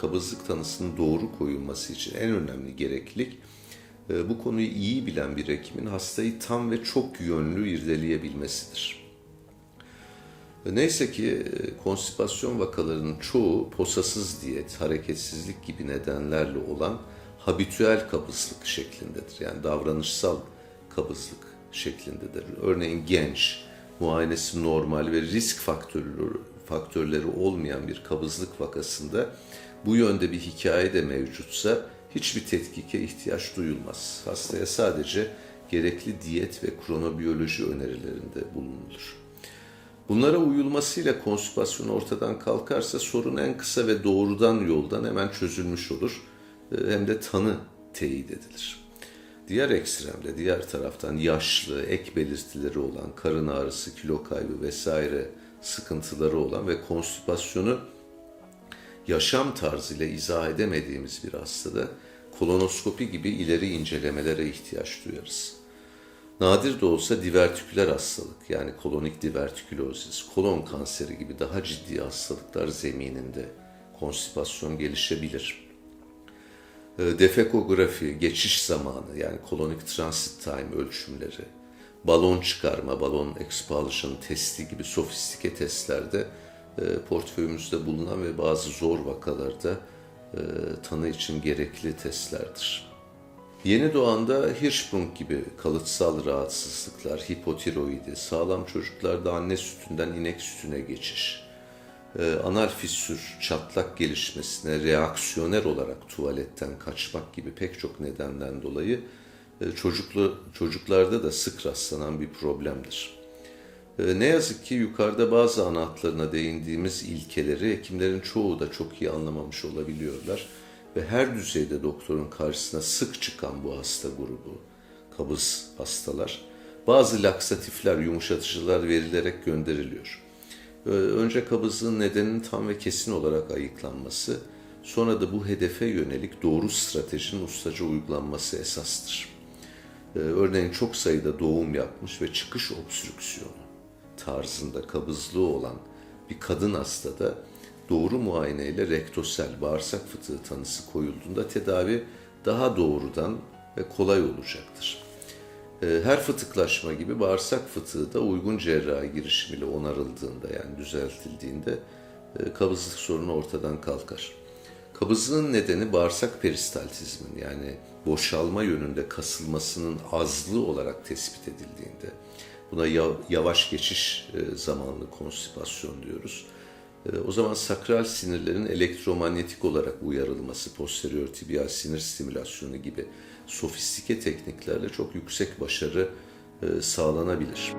kabızlık tanısının doğru koyulması için en önemli gereklilik e, bu konuyu iyi bilen bir hekimin hastayı tam ve çok yönlü irdeleyebilmesidir. E, Neyse ki e, konstipasyon vakalarının çoğu posasız diyet, hareketsizlik gibi nedenlerle olan habitüel kabızlık şeklindedir. Yani davranışsal kabızlık şeklindedir. Örneğin genç, muayenesi normal ve risk faktörleri, faktörleri olmayan bir kabızlık vakasında bu yönde bir hikaye de mevcutsa hiçbir tetkike ihtiyaç duyulmaz. Hastaya sadece gerekli diyet ve kronobiyoloji önerilerinde bulunulur. Bunlara uyulmasıyla konstipasyon ortadan kalkarsa sorun en kısa ve doğrudan yoldan hemen çözülmüş olur. Ee, Hem de tanı teyit edilir. Diğer ekstremde, diğer taraftan yaşlı, ek belirtileri olan, karın ağrısı, kilo kaybı vesaire sıkıntıları olan ve konstipasyonu yaşam tarzıyla izah edemediğimiz bir hastada kolonoskopi gibi ileri incelemelere ihtiyaç duyarız. Nadir de olsa divertiküler hastalık yani kolonik divertikülozis, kolon kanseri gibi daha ciddi hastalıklar zemininde konstipasyon gelişebilir. E, Defekografi, geçiş zamanı yani kolonik transit time ölçümleri, balon çıkarma, balon expulsion testi gibi sofistike testlerde e, portföyümüzde bulunan ve bazı zor vakalarda e, tanı için gerekli testlerdir. Yeni doğanda Hirschsprung gibi kalıtsal rahatsızlıklar, hipotiroidi, sağlam çocuklarda anne sütünden inek sütüne geçiş, e, anal fissür, çatlak gelişmesine reaksiyoner olarak tuvaletten kaçmak gibi pek çok nedenden dolayı çocuklu çocuklarda da sık rastlanan bir problemdir. E, Ne yazık ki yukarıda bazı ana hatlarına değindiğimiz ilkeleri hekimlerin çoğu da çok iyi anlamamış olabiliyorlar ve her düzeyde doktorun karşısına sık çıkan bu hasta grubu, kabız hastalar, bazı laksatifler, yumuşatıcılar verilerek gönderiliyor. Ee, Önce kabızlığın nedeninin tam ve kesin olarak ayıklanması, sonra da bu hedefe yönelik doğru stratejinin ustaca uygulanması esastır. Ee, Örneğin çok sayıda doğum yapmış ve çıkış obstrüksiyonu tarzında kabızlığı olan bir kadın hastada doğru muayeneyle rektosel bağırsak fıtığı tanısı koyulduğunda tedavi daha doğrudan ve kolay olacaktır. Ee, Her fıtıklaşma gibi bağırsak fıtığı da uygun cerrahi girişimiyle onarıldığında yani düzeltildiğinde e, kabızlık sorunu ortadan kalkar. Kabızlığın nedeni bağırsak peristaltizmin yani boşalma yönünde kasılmasının azlığı olarak tespit edildiğinde buna ya- yavaş geçiş e, zamanlı konstipasyon diyoruz. E, O zaman sakral sinirlerin elektromanyetik olarak uyarılması, posterior tibial sinir stimülasyonu gibi sofistike tekniklerle çok yüksek başarı e, sağlanabilir.